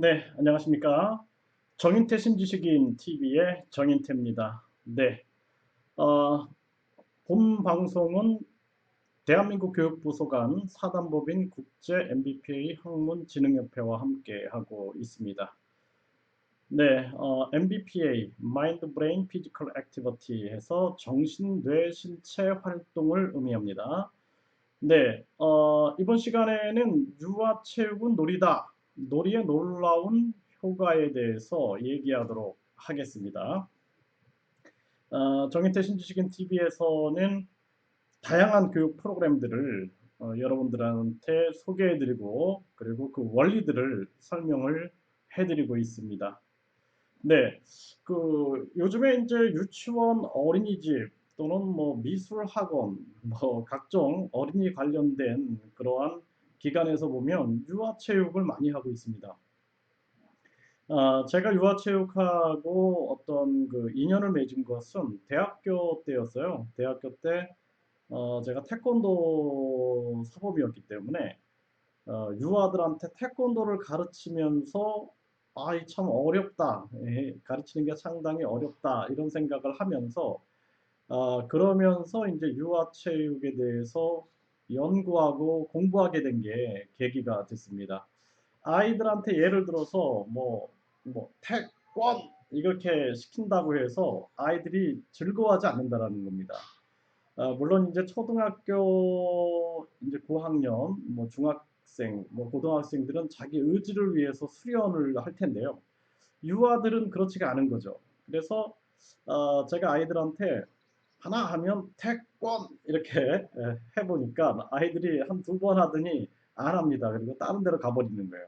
네, 안녕하십니까. 정인태 신지식인 TV의 정인태입니다. 네, 어, 본 방송은 대한민국 교육부 소 관 사단법인 국제 MBPA 학문진흥협회와 함께 하고 있습니다. 네, 어, MBPA Mind Brain Physical Activity에서 정신, 뇌, 신체 활동을 의미합니다. 네, 어, 이번 시간에는 유아 체육은 놀이다. 놀이의 놀라운 효과에 대해서 얘기하도록 하겠습니다. 어, 정인태 신지식인 TV에서는 다양한 교육 프로그램들을 어, 여러분들한테 소개해드리고 그리고 그 원리들을 설명을 해드리고 있습니다. 네, 그 요즘에 이제 유치원, 어린이집 또는 뭐 미술학원, 뭐 각종 어린이 관련된 그러한 기관에서 보면 유아체육을 많이 하고 있습니다. 어, 제가 유아체육하고 어떤 그 인연을 맺은 것은 대학교 때였어요. 대학교 때 어, 제가 태권도 사범이었기 때문에 어, 유아들한테 태권도를 가르치면서 아이 참 어렵다. 예, 가르치는 게 상당히 어렵다. 이런 생각을 하면서 어, 그러면서 이제 유아체육에 대해서 연구하고 공부하게 된 게 계기가 됐습니다. 아이들한테 예를 들어서 뭐, 뭐, 태권! 이렇게 시킨다고 해서 아이들이 즐거워하지 않는다라는 겁니다. 아, 물론 이제 초등학교 이제 고학년, 뭐 중학생, 뭐 고등학생들은 자기 의지를 위해서 수련을 할 텐데요. 유아들은 그렇지가 않은 거죠. 그래서 어, 제가 아이들한테 하나 하면 태권 이렇게 예, 해보니까 아이들이 한 두 번 하더니 안 합니다. 그리고 다른 데로 가버리는 거예요.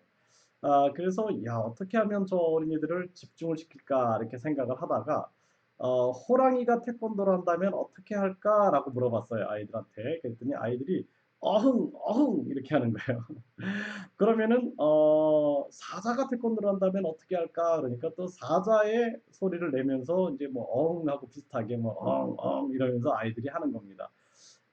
아, 그래서 야 어떻게 하면 저 어린이들을 집중을 시킬까 이렇게 생각을 하다가 어, 호랑이가 태권도를 한다면 어떻게 할까라고 물어봤어요 아이들한테. 그랬더니 아이들이 어흥 어흥 이렇게 하는 거예요. 그러면은 어, 사자가 태권도를 한다면 어떻게 할까? 그러니까 또 사자의 소리를 내면서 이제 뭐 어흥하고 비슷하게 뭐 엉엉 이러면서 아이들이 하는 겁니다.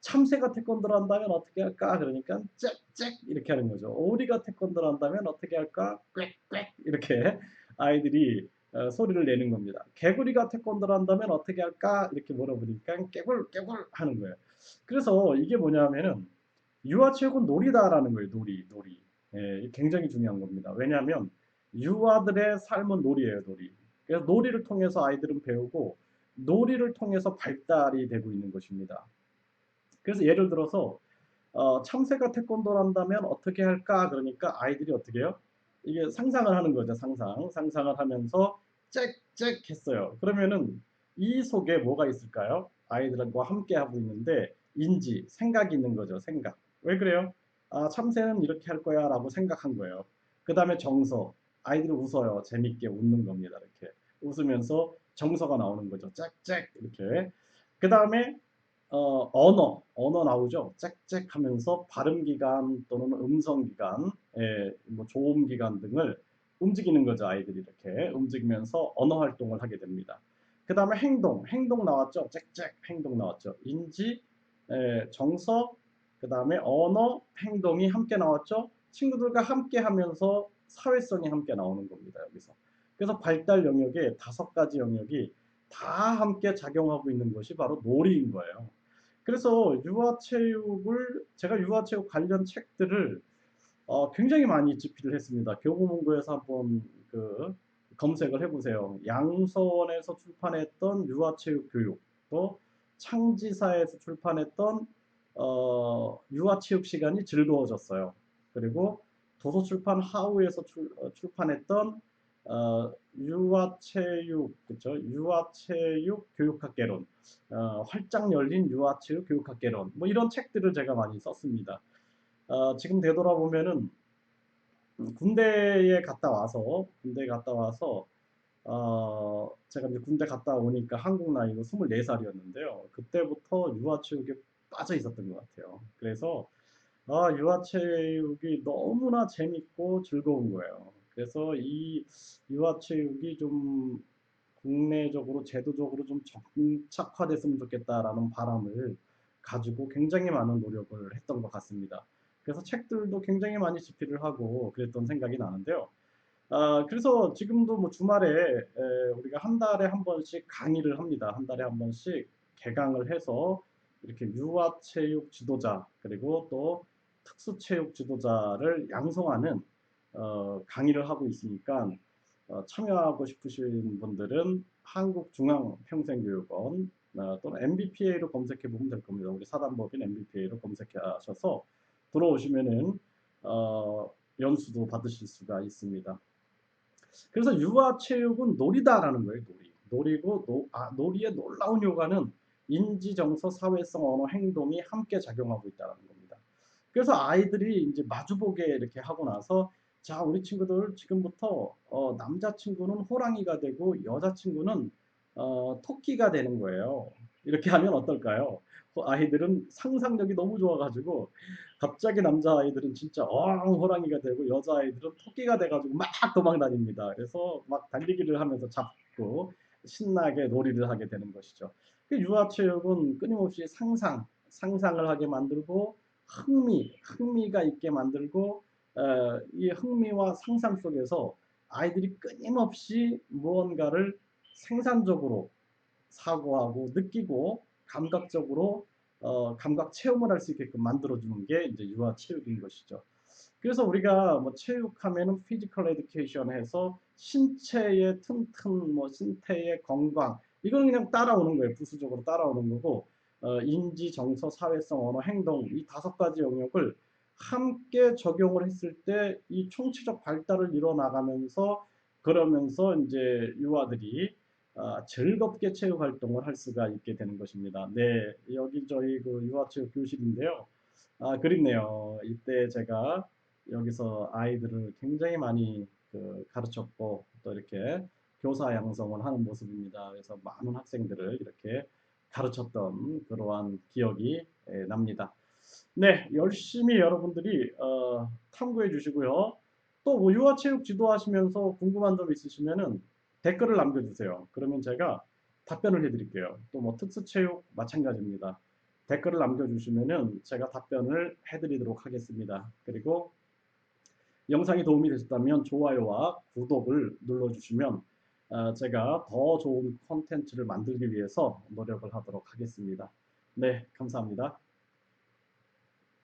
참새가 태권도를 한다면 어떻게 할까? 그러니까 짹짹 이렇게 하는 거죠. 오리가 태권도를 한다면 어떻게 할까? 꽥꽥 이렇게 아이들이 어, 소리를 내는 겁니다. 개구리가 태권도를 한다면 어떻게 할까? 이렇게 물어보니까 깨굴 깨굴 하는 거예요. 그래서 이게 뭐냐면은 유아체육은 놀이다라는 거예요. 놀이, 놀이. 예, 굉장히 중요한 겁니다. 왜냐하면 유아들의 삶은 놀이예요, 놀이. 그래서 놀이를 통해서 아이들은 배우고 놀이를 통해서 발달이 되고 있는 것입니다. 그래서 예를 들어서 어, 참새가 태권도를 한다면 어떻게 할까? 그러니까 아이들이 어떻게 해요? 이게 상상을 하는 거죠, 상상. 상상을 하면서 짹짹 했어요. 그러면은 이 속에 뭐가 있을까요? 아이들과 함께 하고 있는데 인지, 생각이 있는 거죠, 생각. 왜 그래요? 아, 참새는 이렇게 할 거야 라고 생각한 거예요. 그 다음에 정서. 아이들이 웃어요. 재밌게 웃는 겁니다. 이렇게. 웃으면서 정서가 나오는 거죠. 짹짹 이렇게. 그 다음에 어, 언어, 언어 나오죠. 짹짹 하면서 발음기관 또는 음성기관, 예, 뭐 조음기관 등을 움직이는 거죠. 아이들이 이렇게 움직이면서 언어 활동을 하게 됩니다. 그 다음에 행동, 행동 나왔죠. 짹짹 행동 나왔죠. 인지, 예, 정서, 그 다음에 언어, 행동이 함께 나왔죠. 친구들과 함께 하면서 사회성이 함께 나오는 겁니다. 여기서. 그래서 발달 영역에 다섯 가지 영역이 다 함께 작용하고 있는 것이 바로 놀이인 거예요. 그래서 유아체육을 제가 유아체육 관련 책들을 어, 굉장히 많이 집필을 했습니다. 교보문고에서 한번 그 검색을 해보세요. 양서원에서 출판했던 유아체육 교육, 또 창지사에서 출판했던 어, 유아 체육 시간이 즐거워졌어요. 그리고 도서출판 하우에서 출, 어, 판했던 어, 유아체육, 그쵸? 유아체육 교육학개론, 어, 활짝 열린 유아체육 교육학개론, 뭐 이런 책들을 제가 많이 썼습니다. 어, 지금 되돌아보면은 군대에 갔다 와서, 군대에 갔다 와서, 어, 제가 이제 군대 갔다 오니까 한국 나이로 24살이었는데요. 그때부터 유아체육에 빠져 있었던 것 같아요. 그래서 아, 유아체육이 너무나 재밌고 즐거운 거예요. 그래서 이 유아체육이 좀 국내적으로 제도적으로 좀 정착화됐으면 좋겠다라는 바람을 가지고 굉장히 많은 노력을 했던 것 같습니다. 그래서 책들도 굉장히 많이 집필을 하고 그랬던 생각이 나는데요. 아, 그래서 지금도 뭐 주말에 에, 우리가 한 달에 한 번씩 강의를 합니다. 한 달에 한 번씩 개강을 해서 이렇게 유아체육 지도자 그리고 또 특수체육 지도자를 양성하는 어, 강의를 하고 있으니까 어, 참여하고 싶으신 분들은 한국중앙평생교육원 어, 또는 MBPA로 검색해 보면 될 겁니다. 우리 사단법인 MBPA로 검색하셔서 들어오시면은 어, 연수도 받으실 수가 있습니다. 그래서 유아체육은 놀이다라는 거예요. 놀이. 놀이고 노, 아, 놀이의 놀라운 효과는 인지, 정서, 사회성, 언어, 행동이 함께 작용하고 있다는 겁니다. 그래서 아이들이 이제 마주보게 이렇게 하고 나서 자 우리 친구들 지금부터 어, 남자친구는 호랑이가 되고 여자친구는 어, 토끼가 되는 거예요. 이렇게 하면 어떨까요? 아이들은 상상력이 너무 좋아가지고 갑자기 남자 아이들은 진짜 어랑 호랑이가 되고 여자 아이들은 토끼가 돼가지고 막 도망 다닙니다. 그래서 막 달리기를 하면서 잡고 신나게 놀이를 하게 되는 것이죠. 그 유아체육은 끊임없이 상상, 상상을 하게 만들고 흥미, 흥미가 있게 만들고 어, 이 흥미와 상상 속에서 아이들이 끊임없이 무언가를 생산적으로 사고하고 느끼고 감각적으로 어, 감각 체험을 할 수 있게끔 만들어주는 게 이제 유아 체육인 것이죠. 그래서 우리가 뭐 체육하면은 피지컬 에듀케이션 해서 신체의 튼튼, 뭐 신체의 건강 이건 그냥 따라오는 거예요. 부수적으로 따라오는 거고 어, 인지, 정서, 사회성, 언어, 행동 이 다섯 가지 영역을 함께 적용을 했을 때 이 총체적 발달을 이뤄 나가면서 그러면서 이제 유아들이 아, 즐겁게 체육 활동을 할 수가 있게 되는 것입니다. 네, 여기 저희 그 유아체육 교실인데요. 아, 그립네요. 이때 제가 여기서 아이들을 굉장히 많이 그 가르쳤고 또 이렇게 교사 양성을 하는 모습입니다. 그래서 많은 학생들을 이렇게 가르쳤던 그러한 기억이 예, 납니다. 네, 열심히 여러분들이 어, 탐구해 주시고요. 또 뭐 유아체육 지도하시면서 궁금한 점 있으시면은 댓글을 남겨주세요. 그러면 제가 답변을 해드릴게요. 또 뭐 특수체육 마찬가지입니다. 댓글을 남겨주시면은 제가 답변을 해드리도록 하겠습니다. 그리고 영상이 도움이 되셨다면 좋아요와 구독을 눌러주시면 어, 제가 더 좋은 콘텐츠를 만들기 위해서 노력을 하도록 하겠습니다. 네, 감사합니다.